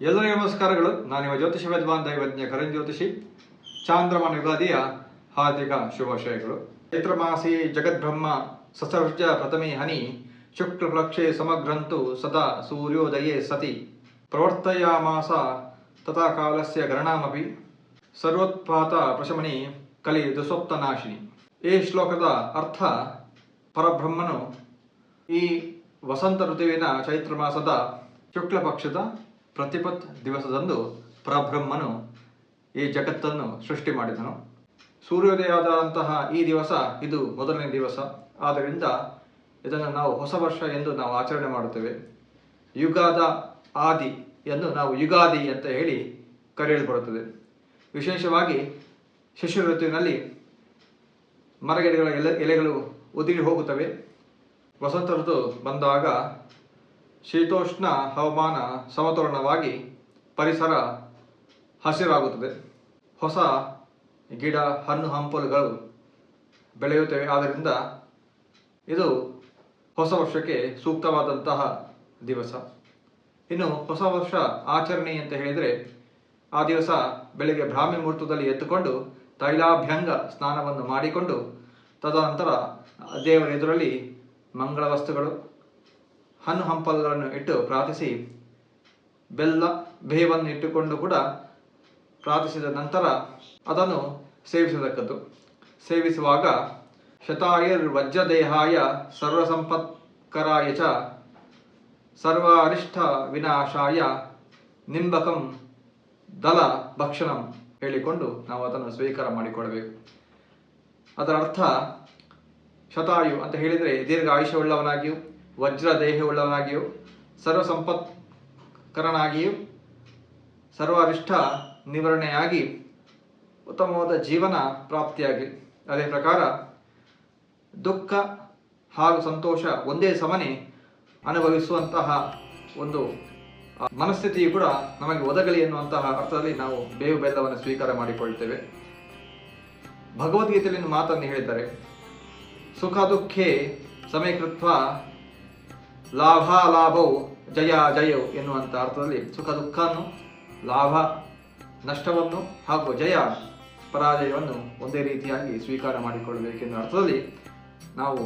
ಎಲ್ಲರಿಗೂ ನಮಸ್ಕಾರಗಳು. ನಾನು ನಿಮ್ಮ ಜ್ಯೋತಿಷ ವಿದ್ವಾನ್ ದೈವಜ್ಞ ಕರಣ್ ಜ್ಯೋತಿಷಿ. ಚಾಂದ್ರಮಾನ ಯುಗಾದಿಯ ಹಾರ್ದಿಕ ಶುಭಾಶಯಗಳು. ಚೈತ್ರಮಾಸಿ ಜಗದ್ಬ್ರಹ್ಮ ಸಸರ್ಜ ಪ್ರಥಮೆ ಹನಿ ಶುಕ್ಲಪಕ್ಷೆ ಸಮಗ್ರಂತು ಸದಾ ಸೂರ್ಯೋದಯೇ ಸತಿ. ಪ್ರವರ್ತಯಾಮಾಸ ತಥಾ ಕಾಲಸ್ಯ ಗರಣಾಮಪಿ ಸರ್ವೋತ್ಪಾತ ಪ್ರಶಮನಿ ಕಲಿ ದುಸ್ವಪ್ತನಾಶಿನಿ ಈ ಶ್ಲೋಕದ ಅರ್ಥ ಪರಬ್ರಹ್ಮನು ಈ ವಸಂತ ಋತುವಿನ ಚೈತ್ರ ಮಾಸದ ಶುಕ್ಲ ಪಕ್ಷದ ಪ್ರತಿಪತ್ ದಿವಸದಂದು ಪರಬ್ರಹ್ಮನು ಈ ಜಗತ್ತನ್ನು ಸೃಷ್ಟಿ ಮಾಡಿದನು. ಸೂರ್ಯೋದಯವಾದಂತಹ ಈ ದಿವಸ ಇದು ಮೊದಲನೇ ದಿವಸ. ಆದ್ದರಿಂದ ಇದನ್ನು ನಾವು ಹೊಸ ವರ್ಷ ಎಂದು ನಾವು ಆಚರಣೆ ಮಾಡುತ್ತೇವೆ. ಯುಗಾದ ಆದಿ ಎಂದು ನಾವು ಯುಗಾದಿ ಅಂತ ಹೇಳಿ ಕರೆಯಲ್ಪಡುತ್ತದೆ. ವಿಶೇಷವಾಗಿ ಶಿಶು ಋತುವಿನಲ್ಲಿ ಮರಗಿಡಗಳ ಎಲೆ ಎಲೆಗಳು ಉದುರಿ ಹೋಗುತ್ತವೆ. ವಸಂತ ಋತು ಬಂದಾಗ ಶೀತೋಷ್ಣ ಹವಾಮಾನ ಸಮತೋಲನವಾಗಿ ಪರಿಸರ ಹಸಿರಾಗುತ್ತದೆ. ಹೊಸ ಗಿಡ, ಹಣ್ಣು, ಹಂಪಲುಗಳು ಬೆಳೆಯುತ್ತವೆ. ಆದ್ದರಿಂದ ಇದು ಹೊಸ ವರ್ಷಕ್ಕೆ ಸೂಕ್ತವಾದಂತಹ ದಿವಸ. ಇನ್ನು ಹೊಸ ವರ್ಷ ಆಚರಣೆ ಅಂತ ಹೇಳಿದರೆ ಆ ದಿವಸ ಬೆಳಿಗ್ಗೆ ಬ್ರಾಹ್ಮಿ ಮುಹೂರ್ತದಲ್ಲಿ ಎತ್ತುಕೊಂಡು ತೈಲಾಭ್ಯಂಗ ಸ್ನಾನವನ್ನು ಮಾಡಿಕೊಂಡು ತದನಂತರ ದೇವರ ಎದುರಲ್ಲಿ ಮಂಗಳ ವಸ್ತುಗಳು ಹಣ್ಣು ಹಂಪಲುಗಳನ್ನು ಇಟ್ಟು ಪ್ರಾರ್ಥಿಸಿ, ಬೆಲ್ಲ, ಬೇವನ್ನು ಇಟ್ಟುಕೊಂಡು ಕೂಡ ಪ್ರಾರ್ಥಿಸಿದ ನಂತರ ಅದನ್ನು ಸೇವಿಸತಕ್ಕದ್ದು. ಸೇವಿಸುವಾಗ ಶತಾಯುರ್ ವಜ್ರದೇಹಾಯ ಸರ್ವಸಂಪತ್ಕರಾಯ ಚ ಸರ್ವ ಅರಿಷ್ಟ ವಿನಾಶಾಯ ನಿಂಬಕಂ ದಲ ಭಕ್ಷಣಂ ಹೇಳಿಕೊಂಡು ನಾವು ಅದನ್ನು ಸ್ವೀಕಾರ ಮಾಡಿಕೊಡಬೇಕು ಅದರ ಅರ್ಥ ಶತಾಯು ಅಂತ ಹೇಳಿದರೆ ದೀರ್ಘ ಆಯುಷ್ಯವುಳ್ಳವನಾಗಿಯೂ ವಜ್ರ ದೇಹವುಳ್ಳವನಾಗಿಯೂ ಸರ್ವ ಸಂಪತ್ಕರನಾಗಿಯೂ ಸರ್ವಾರಿಷ್ಟ ನಿವಾರಣೆಯಾಗಿ ಉತ್ತಮವಾದ ಜೀವನ ಪ್ರಾಪ್ತಿಯಾಗಿ. ಅದೇ ಪ್ರಕಾರ, ದುಃಖ ಹಾಗೂ ಸಂತೋಷ ಒಂದೇ ಸಮನೆ ಅನುಭವಿಸುವಂತಹ ಒಂದು ಮನಸ್ಥಿತಿಯು ಕೂಡ ನಮಗೆ ಒದಗಲಿ ಎನ್ನುವಂತಹ ಅರ್ಥದಲ್ಲಿ ನಾವು ಬೇವು ಬೆಲ್ಲವನ್ನು ಸ್ವೀಕಾರ ಮಾಡಿಕೊಳ್ತೇವೆ ಭಗವದ್ಗೀತೆಯಲ್ಲಿ ಮಾತನ್ನು ಹೇಳಿದ್ದಾರೆ. ಸುಖ ದುಃಖೇ ಸಮೀಕೃತ್ವ ಲಾಭ ಲಾಭವು ಜಯ ಜಯವು ಎನ್ನುವಂಥ ಅರ್ಥದಲ್ಲಿ ಸುಖ ದುಃಖವನ್ನು, ಲಾಭ ನಷ್ಟವನ್ನು ಹಾಗೂ ಜಯ ಪರಾಜಯವನ್ನು ಒಂದೇ ರೀತಿಯಾಗಿ ಸ್ವೀಕಾರ ಮಾಡಿಕೊಳ್ಳಬೇಕೆನ್ನುವ ಅರ್ಥದಲ್ಲಿ ನಾವು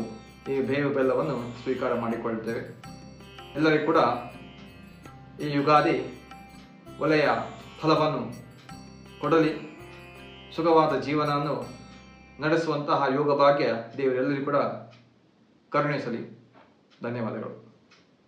ಈ ಬೇವು ಬೆಲ್ಲವನ್ನು ಸ್ವೀಕಾರ ಮಾಡಿಕೊಳ್ಳುತ್ತೇವೆ. ಎಲ್ಲರಿಗೂ ಕೂಡ ಈ ಯುಗಾದಿ ಒಲೆಯ ಫಲವನ್ನು ಕೊಡಲಿ. ಸುಖವಾದ ಜೀವನವನ್ನು ನಡೆಸುವಂತಹ ಯೋಗ ಭಾಗ್ಯ ದೇವರೆಲ್ಲರಿಗೂ ಕೂಡ ಕರುಣಿಸಲಿ. ಧನ್ಯವಾದಗಳು.